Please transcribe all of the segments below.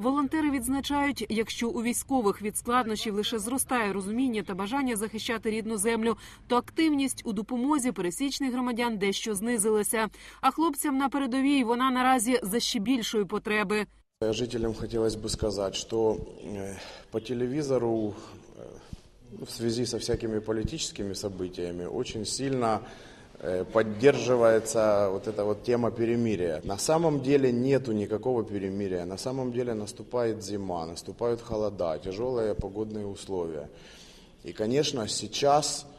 Волонтери відзначають, якщо у військових від складнощів лише зростає розуміння та бажання захищати рідну землю, то активність у допомозі пересічних громадян дещо знизилася. А хлопцям на передовій вона наразі за ще більшої потреби. Жителям хотелось бы сказать, что э, по телевизору э, ну, в связи со всякими политическими событиями очень сильно э, поддерживается вот эта вот тема перемирия. На самом деле нету никакого перемирия. На самом деле наступает зима, наступают холода, тяжелые погодные условия. И, конечно, сейчас э,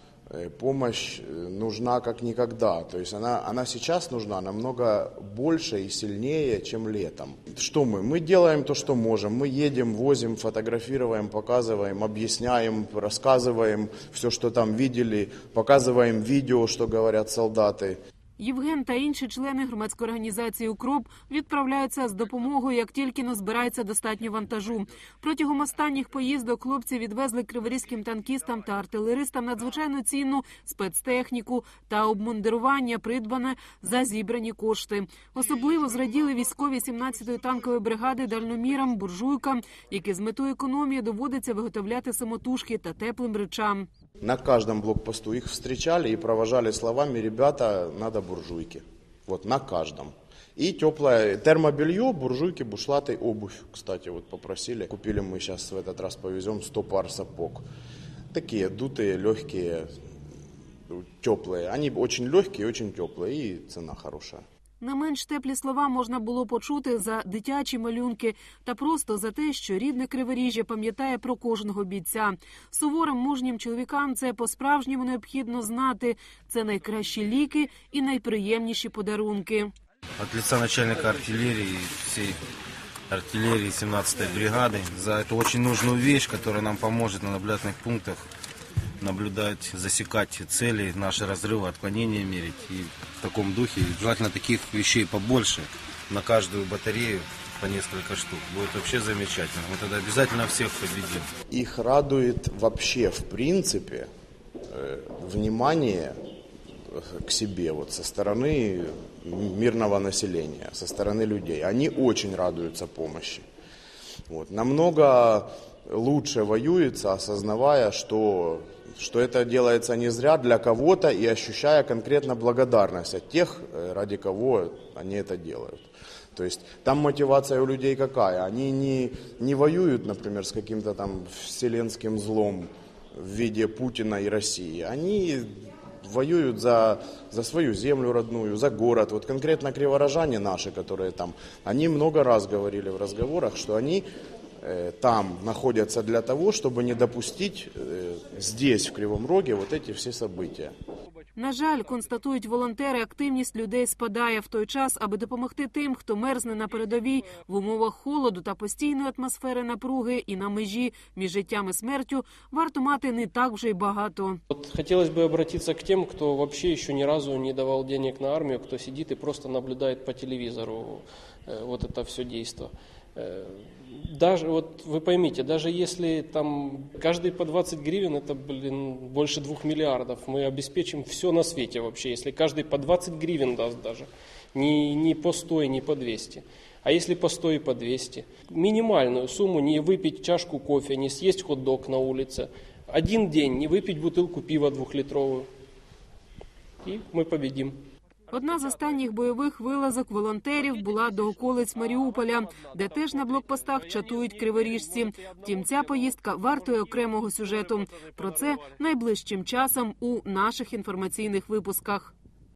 помощь э, нужна как никогда. То есть она, она сейчас нужна намного больше и сильнее, чем летом. Что мы? Мы делаем то, что можем. Мы едем, возим, фотографируем, показываем, объясняем, рассказываем все, что там видели, показываем видео, что говорят солдаты. Євген та інші члени громадської організації Укроп відправляються з допомогою, як тільки но збирається достатньо вантажу. Протягом останніх поїздок хлопці відвезли криворізьким танкістам та артилеристам надзвичайно цінну спецтехніку та обмундирування, придбане за зібрані кошти. Особливо зраділи військові 17-ї танкової бригади дальномірам, буржуйкам, які з метою економії доводиться виготовляти самотужки та теплим речам. На каждом блокпосту их встречали и провожали словами «ребята, надо буржуйки». Вот на каждом. И теплое термобелье, буржуйки, бушлаты, обувь, кстати, вот попросили. Купили мы сейчас в этот раз повезем 100 пар сапог. Такие дутые, легкие, теплые. Они очень легкие, очень теплые и цена хорошая. Не менш теплі слова можна було почути за дитячі малюнки та просто за те, що рідне криворіжжя пам'ятає про кожного бійця. Суворим мужнім чоловікам це по-справжньому необхідно знати. Це найкращі ліки і найприємніші подарунки. от лица начальника артиллерии и всей артиллерии 17-й бригады за эту очень нужную вещь, которая нам поможет на наблюдательных пунктах Наблюдать, засекать цели, наши разрывы, отклонения мерить. И в таком духе желательно таких вещей побольше на каждую батарею по несколько штук. Будет вообще замечательно. Мы тогда обязательно всех победим. Их радует вообще, в принципе, э, внимание э, к себе вот со стороны мирного населения, со стороны людей. Они очень радуются помощи. Вот. Намного лучше воюется, осознавая, что, что это делается не зря для кого-то и ощущая конкретно благодарность от тех, э, ради кого они это делают. То есть там мотивация у людей какая? Они не, не воюют, например, с каким-то там вселенским злом в виде Путина и России. Они воюют за, за свою землю родную, за город. Вот конкретно криворожане наши, которые там, они много раз говорили в разговорах, что они там находятся для того, чтобы не допустить э, здесь, в Кривом Роге, вот эти все события. На жаль, констатують волонтери, активність людей спадає в той час, аби допомогти тим, хто мерзне на передовій в умовах холоду та постійної атмосфери напруги і на межі між життям і смертю, варто мати не так вже й багато. Вот хотелось бы обратиться к тем, кто вообще еще ни разу не давал денег на армию, кто сидит и просто наблюдает по телевизору э, вот это все действо. Даже, вот вы поймите, даже если там каждый по 20 гривен, это, блин, больше двух миллиардов. Мы обеспечим все на свете вообще, если каждый по 20 гривен даст даже. Не, не по 100 и не по 200. А если по 100 и по 200? Минимальную сумму, не выпить чашку кофе, не съесть хот-дог на улице. Один день не выпить бутылку пива двухлитровую. И мы победим. Одна з останніх бойових вилазок волонтерів була до околиць Маріуполя, де теж на блокпостах чатують криворіжці. Втім, ця поїздка вартує окремого сюжету. Про це найближчим часом у наших інформаційних випусках.